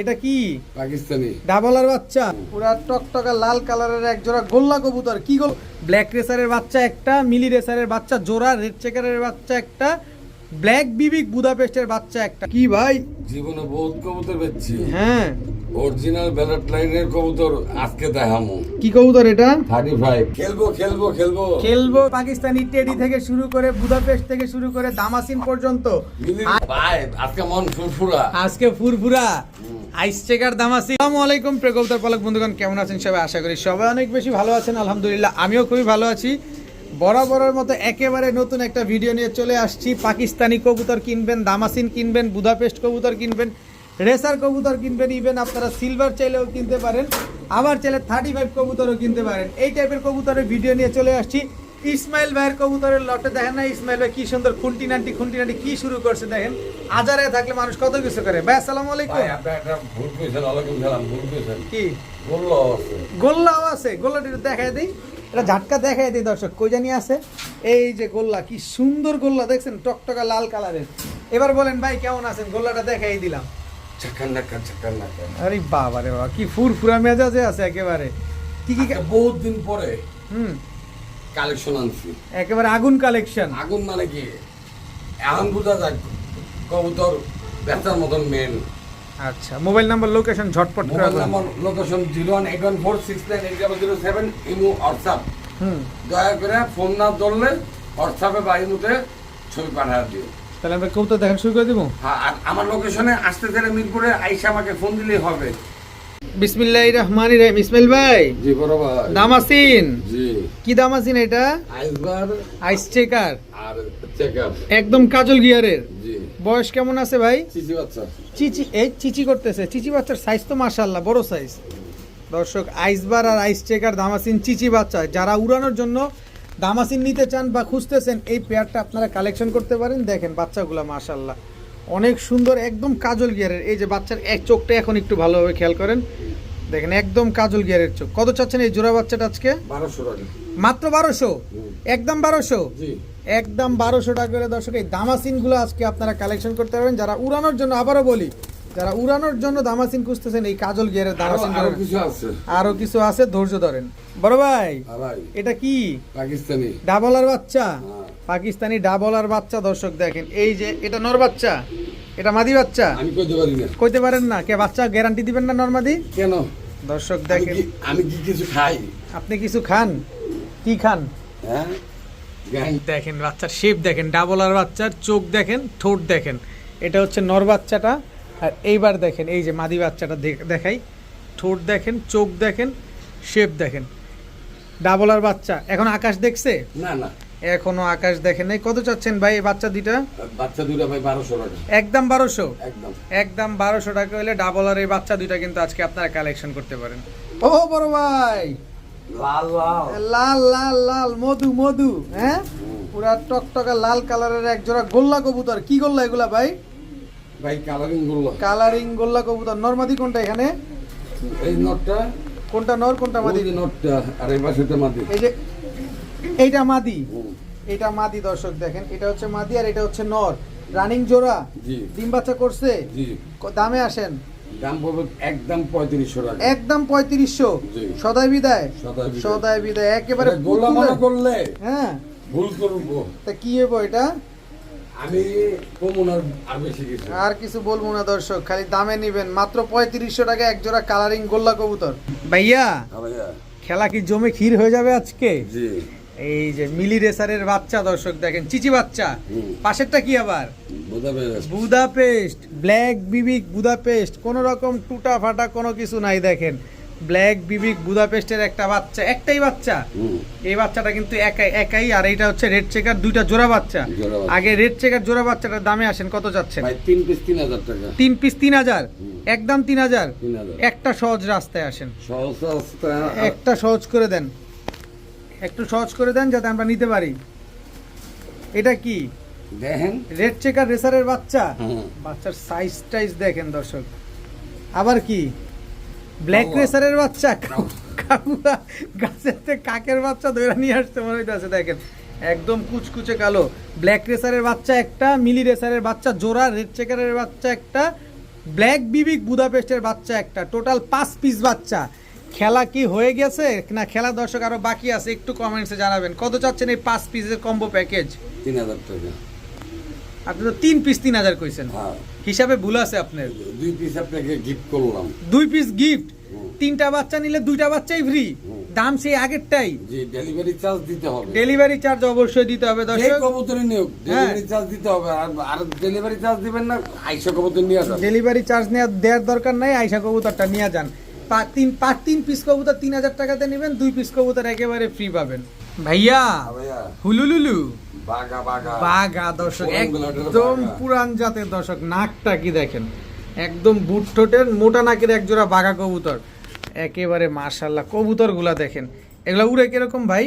এটা কি? পাকিস্তানি। ডাবলার বাচ্চা। পুরা টকটকা লাল কালারের এক জোড়া গোল্লা কবুতর। কি গোল ব্ল্যাক রেসারের বাচ্চা একটা মিলি রেসারের বাচ্চা জোড়া রেড চেকারের বাচ্চা একটা ব্ল্যাক বিবিক বুদাপেস্টের বাচ্চা একটা। কি ভাই? জীবনে বহুত কবুতর বেচছি। হ্যাঁ। অরিজিনাল ব্যালেট লাইনের কবুতর আজকে দেখামু। কি কবুতর এটা? থার্টি ফাইভ খেলব খেলব খেলব। খেলব পাকিস্তানি টেডি থেকে শুরু করে বুদাপেস্ট থেকে শুরু করে দামাসিন পর্যন্ত। ভাই আজকে মন ফুরফুরা। আজকে ফুরফুরা। আইস চেকার দামাসি আসসালামু আলাইকুম প্রেকবতার পালক বন্ধুগণ কেমন আছেন সবাই? আশা করি সবাই অনেক বেশি ভালো আছেন আলহামদুলিল্লাহ। আমিও খুবই ভালো আছি। বরাবরের মতো একেবারে নতুন একটা ভিডিও নিয়ে চলে আসছি। পাকিস্তানি কবুতর কিনবেন দামাসিন কিনবেন বুদাপেস্ট কবুতর কিনবেন রেসার কবুতর কিনবেন ইভেন আপনারা সিলভার চাইলেও কিনতে পারেন আবার চাইলে থার্টি ফাইভ কবুতরও কিনতে পারেন। এই টাইপের কবুতরের ভিডিও নিয়ে চলে আসছি। ইসমাইল ভাইয়ের কবুতরের লটে দেখেন না ইসমাইল ভাই কি সুন্দর খুন্টি নান্টি খুন্টি নান্টি কি শুরু করছে দেখেন। আজারে থাকলে মানুষ কত কিছু করে। ভাই আসসালামু আলাইকুম। আপনি একটা ভুল করেছেন আলাইকুম সালাম ভুল কি? আছে। গোল্লাও আছে। গোল্লাটি দেখাই দিই। এটা ঝাটকা দেখাই দিই দর্শক কই জানি আছে? এই যে গোল্লা কি সুন্দর গোল্লা দেখছেন? টকটকা লাল কালারের। এবার বলেন ভাই কেমন আছেন? গোল্লাটা দেখাই দিলাম। আরে বাবা রে বাবা কি ফুরফুরা মেজাজে আছে একেবারে। কি কি বহুত দিন পরে হুম। কালেকশন আনছি। একেবারে আগুন কালেকশন। আগুন মানে কি? এখন বোঝা যাক কবুতর বেচার মতন মেন আচ্ছা মোবাইল নাম্বার লোকেশন ঝটপট করে mobile number location zero one eight one four six nine eight double zero seven imo WhatsApp. হুম। দয়া করে ফোন না ধরলে হোয়াটসঅ্যাপে বা ইমোতে ছবি পাঠায় দিও। তাহলে আমরা কবুতর দেখেন শুরু করে দিব? হ্যাঁ আর আমার লোকেশনে আসতে চাইলে মিরপুরে আইসা আমাকে ফোন দিলেই হবে। বিসমিল্লাহির রহমানির রহিম। ইসমাইল ভাই জি বড় ভাই। দামাসিন। জি। কি দামাসিন এটা? আইসবার আইস চেকার। আর চেকার। একদম কাজল গিয়ারের। জি। বয়স কেমন আছে ভাই? চিচি বাচ্চা চিচি এই চিচি করতেছে। চিচি বাচ্চার সাইজ তো মাশাআল্লাহ বড় সাইজ দর্শক আইসবার আর আইস চেকার দামাসিন চিচি বাচ্চা। যারা উড়ানোর জন্য দামাসিন নিতে চান বা খুঁজতেছেন এই পেয়ারটা আপনারা কালেকশন করতে পারেন। দেখেন বাচ্চাগুলো মাশাআল্লাহ। অনেক সুন্দর একদম কাজল গিয়ারের এই যে বাচ্চার এক চোখটা এখন একটু ভালোভাবে খেয়াল করেন। দেখেন একদম কাজল গিয়ারের চোখ। কত চাচ্ছেন এই জোড়া বাচ্চাটা আজকে? বারোশো মাত্র বারোশো? একদম বারোশো? জি। একদম বারোশো টাকা করে দর্শক এই দামাসিনগুলো আজকে আপনারা কালেকশন করতে পারবেন। যারা উড়ানোর জন্য আবারও বলি যারা উড়ানোর জন্য দামাসিন খুঁজতেছেন এই কাজল গিয়ারের দামাসিন আরও কিছু আছে। ধৈর্য ধরেন। বড় ভাই এটা কি? পাকিস্তানি। ডাবলার বাচ্চা? হ্যাঁ। পাকিস্তানি ডাবলার বাচ্চা দর্শক দেখেন। এই যে এটা নর বাচ্চা? এটা মাদি বাচ্চা? আমি কইতে পারি না। কইতে পারেন না। কে বাচ্চা গ্যারান্টি দিবেন না নরমাদি কেন? দর্শক দেখেন। আমি কি কিছু খাই? আপনি কিছু খান? কি খান? হ্যাঁ? দেখেন বাচ্চার শেপ দেখেন ডাবলার বাচ্চার চোখ দেখেন ঠোঁট দেখেন। এটা হচ্ছে নর বাচ্চাটা আর এইবার দেখেন এই যে মাদি বাচ্চাটা দেখাই। ঠোঁট দেখেন চোখ দেখেন শেপ দেখেন। ডাবলার বাচ্চা এখন আকাশ দেখছে? না না। এখনও আকাশ দেখেন নাই। কত চাচ্ছেন ভাই এই বাচ্চা দুইটা? বাচ্চা দুটা ভাই বারোশো টাকা। একদম বারোশো? একদম। একদম বারোশো টাকা হলে ডাবল আর এই বাচ্চা দুইটা কিন্তু আজকে আপনারা কালেকশন করতে পারেন। ও বড় ভাই! লাল লাল। লাল মধু মধু হ্যাঁ? পুরা টকটকা লাল কালারের এক জোড়া গোল্লা কবুতর। কি গোল্লা এগুলা ভাই? ভাই কালারিংগুলো কালারিং গোল্লা কবুতর। নরমাদি কোনটা এখানে? এই নটটা? কোনটা নর কোনটা মাদি? ওই নটটা আর এই পাশেটা মাদি। এই যে এইটা মাদি। এটা মাদি দর্শক দেখেন। এটা হচ্ছে মাদি আর এটা হচ্ছে নর। রানিং জোড়া। জি। ডিম বাচ্চা করছে। জি। দামে আসেন। দাম পড়বে একদম পঁয়ত্রিশশো টাকা। একদম পঁয়ত্রিশশো? সদাই বিদায়? সদাই বিদায়। একেবারে আরে করলে হ্যাঁ। ভুল করব। তা কি হব এটা? আমি আর কিছু। বলব না দর্শক খালি দামে নিবেন। মাত্র পঁয়ত্রিশশো টাকা এক জোড়া কালারিং গোল্লা কবুতর। ভাইয়া হ্যাঁ ভাইয়া, খেলা কি জমে ক্ষীর হয়ে যাবে আজকে? জি। এই যে মিলি রেসারের বাচ্চা দর্শক দেখেন চিচি বাচ্চা। পাশেরটা কি আবার? বুদাপেস্ট। ব্ল্যাক বিবিক বুদাপেস্ট কোন রকম টুটা ফাটা কোনো কিছু নাই দেখেন। ব্ল্যাক বিবিক বুদাপেস্টের একটা বাচ্চা একটাই বাচ্চা। এই বাচ্চাটা কিন্তু একাই একাই আর এইটা হচ্ছে রেড চেকার দুইটা জোড়া বাচ্চা। আগে রেড চেকার জোড়া বাচ্চাটার দামে আসেন কত যাচ্ছেন? তিন পিস তিন হাজার টাকা। তিন পিস তিন হাজার? একদম তিন হাজার। একটা সহজ রাস্তায় আসেন। সহজ রাস্তা। একটা সহজ করে দেন। একটু সহজ করে দেন যাতে আমরা নিতে পারি। এটা কি? দেখেন। রেড চেকার রেসারের বাচ্চা? বাচ্চার সাইজ টাইজ দেখেন দর্শক। আবার কি? ব্ল্যাক। রেসারের বাচ্চা? কাকুরা গাছের কাকের বাচ্চা ধরে নিয়ে আসতে মনে হইতেছে দেখেন। একদম কুচকুচে কালো। ব্ল্যাক রেসারের বাচ্চা একটা মিলি রেসারের বাচ্চা জোড়া রেড চেকারের বাচ্চা একটা ব্ল্যাক বিবিক বুদাপেস্টের বাচ্চা একটা। টোটাল পাঁচ পিস বাচ্চা। খেলা কি হয়ে গেছে? না খেলা দর্শক আরও বাকি আছে একটু কমেন্টসে জানাবেন। কত চাচ্ছেন এই পাঁচ পিসের কম্বো প্যাকেজ তিন হাজার টাকা। আপনি তো তিন পিস তিন হাজার কইছেন। হ্যাঁ। হিসাবে ভুল আছে আপনার। দুই পিস আপনাকে গিফট করলাম। দুই পিস গিফট তিনটা বাচ্চা নিলে দুইটা বাচ্চাই ফ্রি দাম সেই আগেরটাই? ডেলিভারি চার্জ দিতে হবে। ডেলিভারি চার্জ অবশ্যই দিতে হবে দর্শক। কবুতরই নিয়োগ ডেলিভারি চার্জ দিতে হবে। আর আর ডেলিভারি চার্জ দিবেন না আইসা কবুতর নিয়ে আসেন ডেলিভারি চার্জ নেওয়া দেওয়ার দরকার নাই আইসা কবুতরটা নিয়ে যান। তিন পাঁচ তিন পিস কবুতর তিন হাজার টাকাতে নেবেন দুই পিস কবুতর একেবারে ফ্রি পাবেন। ভাইয়া হ্যাঁ হুলুলুলু। বাগা বাগা বাঘা দর্শক একদম পুরান জাতের দর্শক নাকটা কি দেখেন? একদম বুট ঠোঁটের মোটা নাকের এক জোড়া বাঘা কবুতর। একেবারে মাশাল্লাহ কবুতরগুলা দেখেন। এগুলা উড়ে কীরকম ভাই?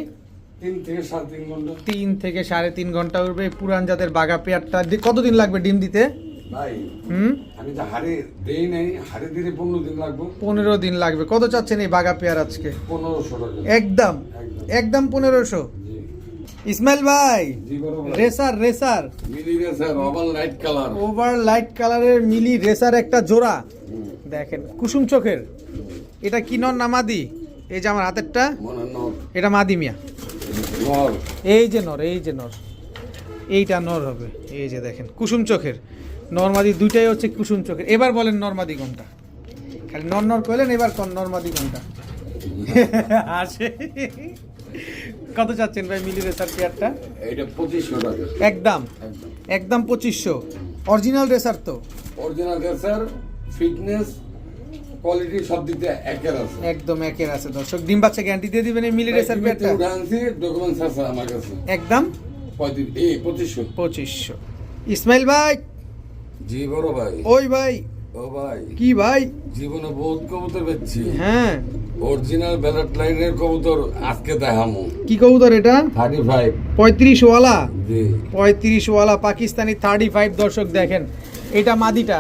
তিন থেকে সাড়ে তিন ঘণ্টা। তিন থেকে সাড়ে তিন ঘণ্টা উড়বে পুরান জাতের বাঘা পেয়ারটা। কতদিন লাগবে ডিম দিতে? ভাই আমি তো হাড়ে দেই নাই হাড়ে দিলে পনেরো দিন লাগবে। পনেরো দিন লাগবে। কত চাচ্ছেন এই বাঘা পেয়ার আজকে? পনেরোশো টাকা। একদম? একদম। পনেরোশো? ইসমাইল ভাই। Racer racer. মিলি রেসার রবাল লাইট কালার। ওভার লাইট কালারের মিলি রেসার একটা জোড়া। দেখেন কুসুম চোখের। এটা কি নর না মাদি? এই যে আমার হাতেরটা? এটা মাদি মিয়া। এই যে নর এই যে নর। এইটা নর হবে। এই যে দেখেন কুসুম চোখের। নর্মাদি দুইটাই হচ্ছে কুসুম চোখের। এবার বলেন নর্মাদি কোনটা? খালি নর নর কইলেন এবার কোন নর্মাদি কোনটা? আসে। কত চাচ্ছেন ভাই মিলি রেসার চেয়ারটা এইটা পঁচিশশো টাকা। একদম। একদম একদম পঁচিশশো। অরিজিনাল রেসার তো? অরিজিনাল রেসার ফিটনেস কোয়ালিটি সব দিক দিয়ে একের আছে। একদম একের আছে দর্শক। ডিম বাচ্চা গ্যারান্টি দিয়ে দিবেন এই মিলি রেসার পেয়ারটা? উঠে ডকুমেন্টস আছে আমার কাছে। একদম? পঁয়ত্রিশ এই পঁচিশশো। পঁচিশশো। ইসমাইল ভাই জি বড় ভাই। ওই ভাই। ও ভাই। কি ভাই? জীবনে বহুত কবুতর বেচছি। হ্যাঁ। অরিজিনাল ব্যালেট লাইনের কবুতর আজকে দেখামু। কি কবুতর এটা? থার্টি ফাইভ পঁয়ত্রিশ ওয়ালা পঁয়ত্রিশ ওয়ালা পাকিস্তানি থার্টি ফাইভ দর্শক দেখেন। এটা মাদিটা।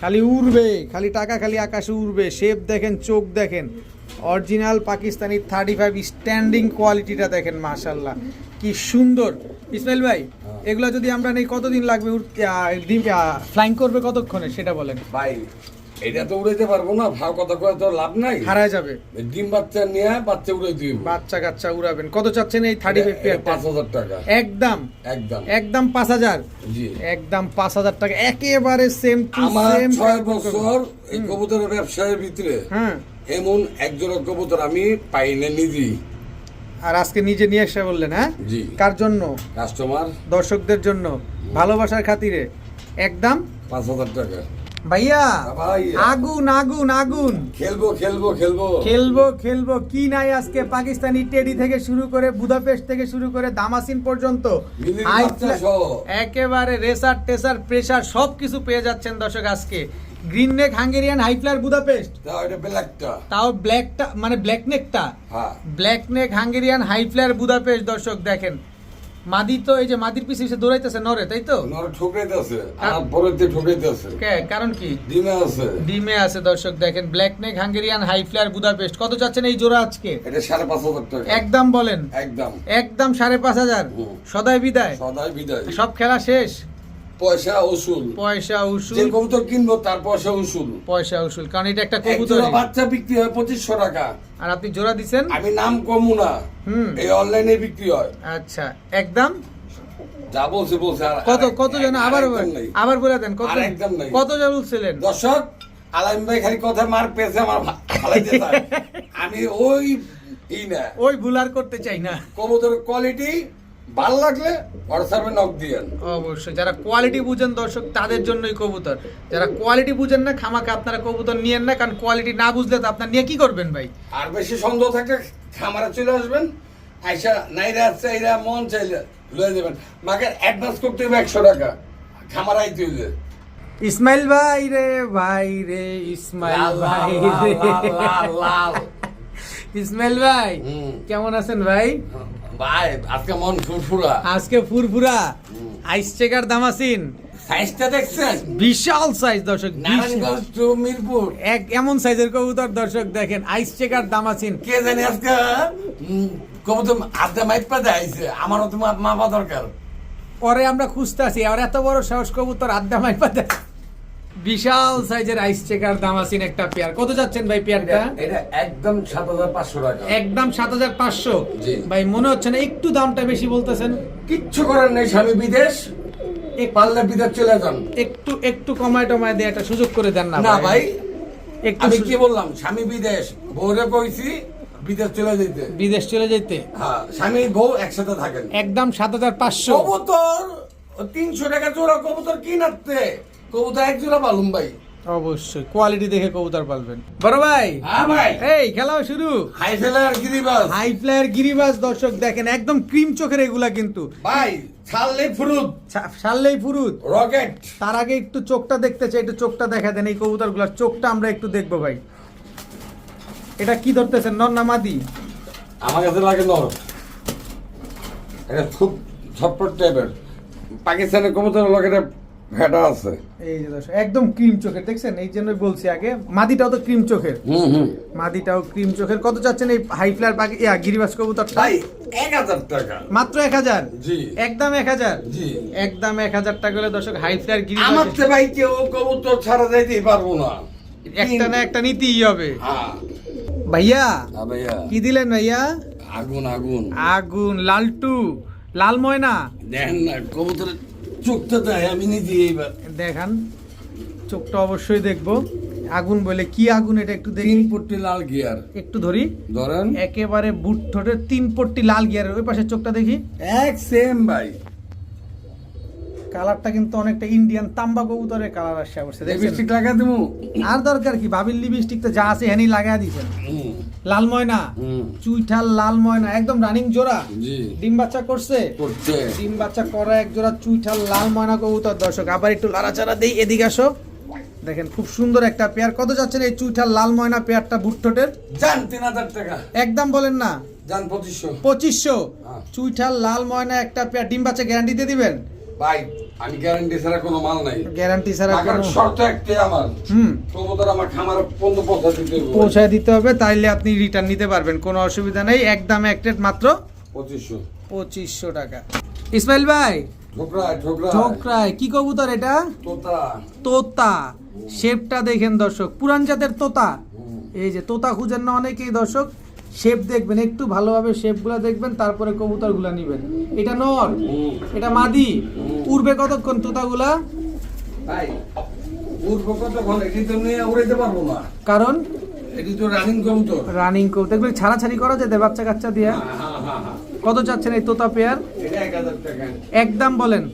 খালি উড়বে খালি টাকা খালি আকাশে উড়বে। শেপ দেখেন চোখ দেখেন। Original Pakistani thirty five standing কোয়ালিটিটা দেখেন মাশাল্লাহ কি সুন্দর। ইসমাইল ভাই এগুলো যদি আমরা নেই কতদিন লাগবে ফ্লাইং করবে কতক্ষণে সেটা বলেন। ভাই এটা তো উড়াইতে পারব না ভাও কথা কয়ে তো লাভ নাই। হারায় যাবে। ডিম বাচ্চা নিয়ে বাচ্চা উড়াই দিব। বাচ্চা কাচ্চা উড়াবেন। কত চাচ্ছেন এই থার্টি ফাইভ পাঁচ হাজার টাকা। একদম। একদম। একদম পাঁচ হাজার? জি। একদম পাঁচ হাজার টাকা। একেবারে সেম টু সেম ছয় বছর এই কবুতরের ব্যবসায়ের ভিতরে হ্যাঁ। এমন একজোড়া কবুতর আমি পাই না নিজেই। আর আজকে নিজে নিয়ে এসে বললেন হ্যাঁ? জি। কার জন্য? কাস্টমার। দর্শকদের জন্য। ভালোবাসার খাতিরে। একদম পাঁচ হাজার টাকা। ভাইয়া আগুন আগুন আগুন। খেলব খেলব খেলব। খেলব খেলব। কি নাই আজকে পাকিস্তানি টেডি থেকে শুরু করে বুদাপেস্ট থেকে শুরু করে দামাসিন পর্যন্ত। একেবারে রেসার টেসার প্রেসার সব কিছু পেয়ে যাচ্ছেন দর্শক আজকে। Green neck Hungarian highflyer Budapest তাও এটা ব্ল্যাকটা তাও ব্ল্যাকটা মানে ব্ল্যাক নেকটা হ্যাঁ। Black neck Hungarian highflyer Budapest দর্শক দেখেন। মাদি তো এই যে মাদির পিছে পিছে দৌড়াইতেছে নরে তাই তো? নর আর কে- কারণ কি? ডিমে আছে। ডিমে আছে দর্শক দেখেন। Black neck Hungarian highflyer Budapest কত চাচ্ছেন এই জোড়া আজকে? এটা টাকা। একদম বলেন। একদম। একদম সাড়ে পাঁচ হাজার। হুম। সদাই বিদায়। সদাই বিদায়। সব খেলা শেষ? পয়সা উসুল। পয়সা যে উসুল কবুতর কিনবো তার পয়সা উসুল। পয়সা উসুল। কারণ এটা একটা কবুতর বাচ্চা বিক্রি হয় পঁচিশশো টাকা। আর আপনি জোড়া দিছেন? আমি নাম কমু না। এই অনলাইনে বিক্রি হয়। আচ্ছা একদম? যা বলছে বলছে আর কত কত জন আবার। আবার বলে দেন কত একদম নাই। কত জন বলছিলেন? দর্শক আলাইম ভাই খালি কথা মার পেয়েছে আমার ফালাইতে। আমি ওই ই না। ওই ভুল আর করতে চাই না। কবুতর কোয়ালিটি ভালো লাগলে হোয়াটসঅ্যাপে নক দিয়েন অবশ্যই। যারা কোয়ালিটি বুঝেন দর্শক তাদের জন্যই কবুতর। যারা কোয়ালিটি বুঝেন না খামাকে আপনারা কবুতর নিয়েন না কারণ কোয়ালিটি না বুঝলে তো আপনার নিয়ে কি করবেন ভাই? আর বেশি সন্দেহ থাকলে খামারে চলে আসবেন আইসা নাইরা চাইরা মন চাইলে লয়ে যাবেন। মাকে অ্যাডভান্স করতে হবে একশো টাকা খামার আইতে হইলে। ইসমাইল ভাই রে ভাই রে ইসমাইল ভাই রে। ইসমাইল ভাই কেমন আছেন ভাই? ভাই আজকে মন ফুরফুরা। আজকে ফুরফুরা। আইস চেকার দামাসিন। সাইজটা দেখছেন? বিশাল সাইজ দর্শক। নারায়ণগঞ্জ টু মিরপুর। এক এমন সাইজের কবুতর দর্শক দেখেন আইস চেকার দামাসিন। কে জানি আজকে কবুতর আড্ডা মাইট পাতে আইছে আমারও তো মা- মাপা দরকার। পরে আমরা খুঁজতে আছি আর এত বড় সাহস কবুতর আড্ডা মাই পাতে বিশাল সাইজের আইস চেকার দামাসিন একটা পেয়ার কত যাচ্ছেন ভাই পেয়ারটা এটা- একদম সাত হাজার পাঁচশো টাকা। একদম সাত হাজার পাঁচশো? জি। ভাই মনে হচ্ছে না একটু দামটা বেশি বলতেছেন? কিচ্ছু করার নেই স্বামী বিদেশ। পারলে বিদেশ চলে যান। একটু একটু কমায় টমায় দিয়ে একটা সুযোগ করে দেন না না ভাই। একটু আমি কি বললাম? স্বামী বিদেশ বউরে কইছি বিদেশ চলে যেতে বিদেশ চলে যেতে হ্যাঁ স্বামী বউ একসাথে থাকেন। একদম সাত হাজার পাঁচশো। কবুতর তিনশো টাকা জোড়া কবুতর কি নাচতে কবুতর এক জোড়া পালুম ভাই। অবশ্যই কোয়ালিটি দেখে কবুতর পালবেন। বড় ভাই হ্যাঁ ভাই। এই খেলাও শুরু। হাই ফেলার গিরিবাস। হাই প্লেয়ার গিরিবাজ দর্শক দেখেন একদম ক্রিম চোখের এগুলা কিন্তু। ভাই ছাড়লে ফুরুত। সারলেই ফুরুত। রকেট তার আগে একটু চোখটা দেখতে চাই একটু চোখটা দেখা দেন এই কবুতরগুলার চোখটা আমরা একটু দেখব ভাই। এটা কি ধরতেছেন নর না মাদি? আমার কাছে লাগে নর। এটা খুব ছটপট টাইপের পাকিস্তানের কবুতরের লগে ভেটা আছে। এই যে দর্শক একদম ক্রিম চোখের দেখছেন? এই জন্যই বলছি আগে মাদিটাও তো ক্রিম চোখের। হুম হুম। মাদিটাও ক্রিম চোখের। কত চাচ্ছেন এই হাই ফ্লার পাখি? ইয়া গিরিবাজ কবুতরটা? ভাই এক হাজার টাকা। মাত্র এক হাজার? জি। একদম এক হাজার? জি। একদম এক হাজার টাকা হলে দর্শক হাই ফ্লার আমার গিরিবাজ তো ভাই কেউ কবুতর ছাড়া যাইতেই পারব না। একটা না একটা নিতেই হবে। হ্যাঁ। ভাইয়া ভাইয়া। কি দিলেন ভাইয়া? আগুন আগুন। আগুন লালটু লাল ময়না। দেখেন না কবুতরের চোখটা দেয় আমি নিজে এইবার। দেখান চোখটা অবশ্যই দেখব। আগুন বলে কি আগুন এটা একটু দেখি। তিন পট্টি লাল গিয়ার। একটু ধরি। ধরেন। একেবারে বুট ঠোঁটের তিন পট্টি লাল গিয়ারের ওই পাশে চোখটা দেখি। এক সেম ভাই। কালারটা কিন্তু অনেকটা ইন্ডিয়ান তাম্বা কবুতরের কালার আসছে অবশ্যই দেখছেন? লিপস্টিক লাগা দেবো আর দরকার কি? বাবির লিপস্টিক তো যা আছে হ্যানি লাগাই দিয়েছেন হুম। লাল ময়না? চুইঠাল লাল ময়না একদম রানিং জোড়া? ডিম বাচ্চা করছে? করছে। ডিম বাচ্চা করা এক জোড়া চুইঠাল লাল ময়না কবুতর। দর্শক আবার একটু লাড়াচাড়া দেই এদিকে আসো। দেখেন খুব সুন্দর একটা পেয়ার কত যাচ্ছেন এই চুইঠাল লাল ময়না পেয়ারটা বুটঠোটের? তিন হাজার টাকা। একদম বলেন না। পঁচিশশো। পঁচিশশো। হ্যাঁ। চুইঠাল লাল ময়না একটা পেয়ার ডিম বাচ্চা গ্যারান্টি দিয়ে দিবেন? ভাই আমি গ্যারান্টি ছাড়া কোনো মাল নাই। গ্যারান্টি ছাড়া কোনো শর্ত একটাই আমার। হুম। আমার খামার পর্যন্ত পৌঁছা দিতে হবে। পৌঁছায় দিতে হবে তাইলে আপনি রিটার্ন নিতে পারবেন কোনো অসুবিধা নেই। একদম এক রেট মাত্র পঁচিশশো। পঁচিশশো টাকা। ইসমাইল ভাই ঠোকরায় ঠোকরায়। ঠোকরায় কি কবুতর এটা? তোতা। তোতা। শেপটা দেখেন দর্শক পুরান জাতের তোতা। এই যে তোতা খুঁজেন না অনেকেই দর্শক। শেপ দেখবেন একটু ভালোভাবে শেপগুলো দেখবেন তারপরে কবুতরগুলো নিবেন। এটা নর এটা মাদি। উড়বে কতক্ষণ তোতাগুলা? কারণ? রানিং কবুতর। দেখবেন ছাড়াছাড়ি করা যেতে বাচ্চা কাচ্চা দিয়ে। হ্যাঁ, হ্যাঁ, হ্যাঁ। কত চাচ্ছেন এই তোতা পেয়ার একদম বলেন।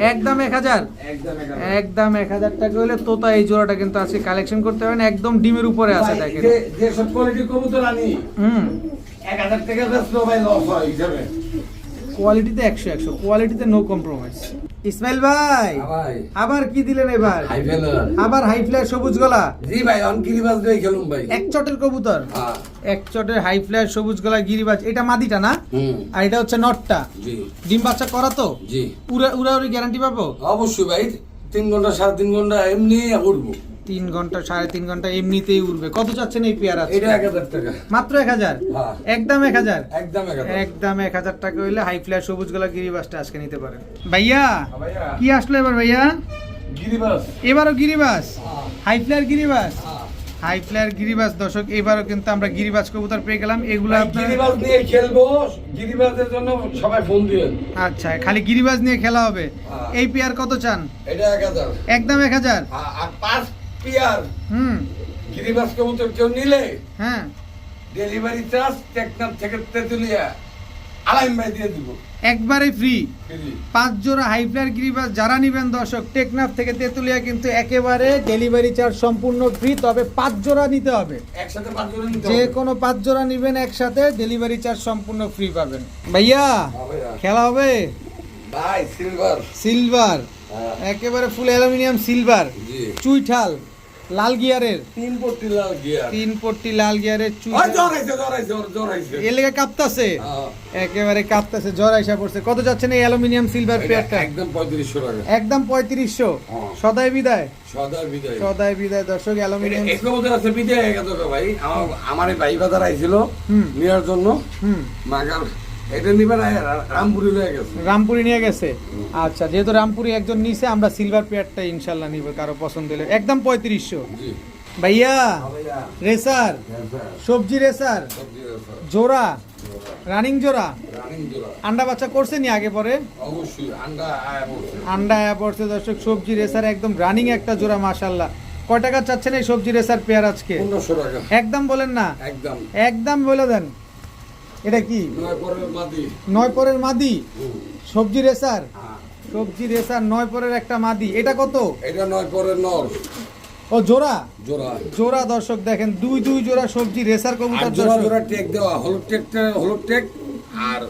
একদম এক হাজার। একদম এক হাজার। টাকা হলে তোতা এই জোড়াটা কিন্তু আজকে কালেকশন করতে পারেন একদম ডিমের উপরে আছে দেখেন। যে- যেসব কোয়ালিটি কবুতর আনি হুম। এক হাজার টাকা ভাই লস হয় হিসাবে কোয়ালিটিতে একশো একশো। কোয়ালিটিতে নো কম্প্রোমাইজ ইসমাইল ভাই ভাই। আবার কি দিলেন এবার? আবার হাই ফ্লায়ার সবুজ গলা? জি ভাই অন কিরিবাজ দিয়ে খেলুম ভাই। এক চটের কবুতর? হ্যাঁ। এক চটের হাই ফ্লায়ার সবুজ গলা গিরিবাজ। এটা মাদিটা না? আর এটা হচ্ছে নটটা। ডিম বাচ্চা করা তো? জি। উড়া উড়াউড়ি গ্যারান্টি পাবো? অবশ্যই ভাই তিন ঘণ্টা সাড়ে তিন ঘণ্টা এমনি উঠবো তিন ঘণ্টা সাড়ে তিন ঘণ্টা এমনিতেই উড়বে। কত চাচ্ছেন এই পেয়ারা এটা এক হাজার টাকা। মাত্র এক হাজার? হ্যাঁ। একদম এক হাজার? একদম এক হাজার। একদম এক হাজার টাকা হইলে হাই ফ্লায়ার সবুজ গলা গিরিবাসটা আজকে নিতে পারেন। ভাইয়া হ্যাঁ, কি আসলো এবার ভাইয়া? গিরিবাজ এবারও গিরিবাস? হাই ফ্লায়ার গিরিবাস? হ্যাঁ। হাই ফ্লায়ার গিরিবাস দর্শক এবারও কিন্তু আমরা গিরিবাস কবুতর পেয়ে গেলাম। এগুলো আপনার নিয়ে খেলব। গিরিবাজের জন্য সবাই ফোন দিবেন। আচ্ছা খালি গিরিবাস নিয়ে খেলা হবে। হ্যাঁ। এই পেয়ার কত চান? এটা এক হাজার। একদম এক হাজার? হ্যাঁ, আর পাঁচ পিয়ার। হুম। গিরিবাজ কবুতর কেউ নিলে হ্যাঁ। ডেলিভারি চার্জ টেকনাফ থেকে তেতুলিয়া আলাইম ভাই দিয়ে দিব। একবারে ফ্রি। পাঁচ জোড়া হাই ফ্লায়ার গিরিবাস যারা নিবেন দর্শক টেকনাফ থেকে তেতুলিয়া কিন্তু একেবারে ডেলিভারি চার্জ সম্পূর্ণ ফ্রি তবে পাঁচ জোড়া নিতে হবে। একসাথে পাঁচ জনে নিতে যে কোনো পাঁচ জোড়া নিবেন একসাথে ডেলিভারি চার্জ সম্পূর্ণ ফ্রি পাবেন। ভাইয়া খেলা হবে? ভাই সিলভার সিলভার। হ্যাঁ, একেবারে ফুল অ্যালুমিনিয়াম সিলভার চুইঠাল। লাল গিয়ারের? তিন পট্টি লাল গিয়ার। তিন পট্টি লাল গিয়ারের জ্বর আইছে জ্বর আইছে এর লেগে কাঁপতাছে? হ্যাঁ, একেবারে কাঁপতাছে জ্বর আইসা পড়ছে। কত যাচ্ছেন এই অ্যালুমিনিয়াম সিলভার পেয়ারটা? একদম পঁয়ত্রিশশো টাকা। একদম পঁয়ত্রিশশো। হ্যাঁ। সদাই বিদায়? সদা বিদায়। সদাই বিদায় দর্শক অ্যালুমিনিয়াম এক বছর আছে বিদায় হয়ে গেছে ভাই। আমার আমার ভাই বাজার আইছিল। নেওয়ার জন্য। হুম। মাগার এটা নিবেন রামপুরি হয়ে গেছে। রামপুরি নিয়ে গেছে? আচ্ছা যেহেতু রামপুরি একজন নিছে আমরা সিলভার পেয়ারটা ইনশাল্লাহ নিব কারও পছন্দ হলে। একদম পঁয়ত্রিশশো। ভাইয়া রেসার? হ্যাঁ সবজি রেসার? সবজি জোড়া? রানিং জোড়া? আন্ডা বাচ্চা করছে নি আগে পরে? আন্ডা আয়া বলছে আন্ডা আয়া পড়ছে দর্শক সবজি রেসার একদম রানিং একটা জোড়া মাশাল্লাহ কয় টাকা চাচ্ছেন এই সবজি রেসার পেয়ার আজকে? একদম বলেন না? একদম। একদম বলে দেন। এটা কি? নয় পরের মাদি। সবজি রেসার? হ্যাঁ। সবজি রেসার নয় পরের একটা মাদি। এটা কত? এটা নয় পরের নর। ও জোড়া? জোড়া। জোড়া দর্শক দেখেন দুই দুই জোড়া সবজি রেসার কবুতর জোড়া জোড়া টেক দেওয়া হলুদ টেকটা হলুদ টেক আর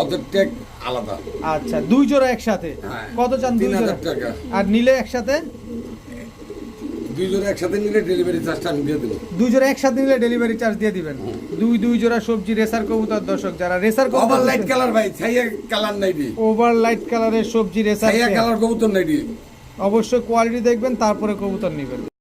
অদের টেক আলাদা। আচ্ছা দুই জোড়া একসাথে? হ্যাঁ। কত চান দুই জোড়া? আর নিলে একসাথে? দুই জোড়া একসাথে নিলে ডেলিভারি চার্জটা আমি দিয়ে দেবো। দুই জোড়া একসাথে নিলে ডেলিভারি চার্জ দিয়ে দিবেন। দুই দুই জোড়া সবজি রেসার কবুতর দর্শক যারা রেসার ওভার লাইট কালার ভাই ছাইয়া কালার নাই দি ওভার লাইট কালারের সবজি রেসার ছাইয়া কালার কবুতর নাই দি অবশ্যই কোয়ালিটি দেখবেন তারপরে কবুতর নেবেন।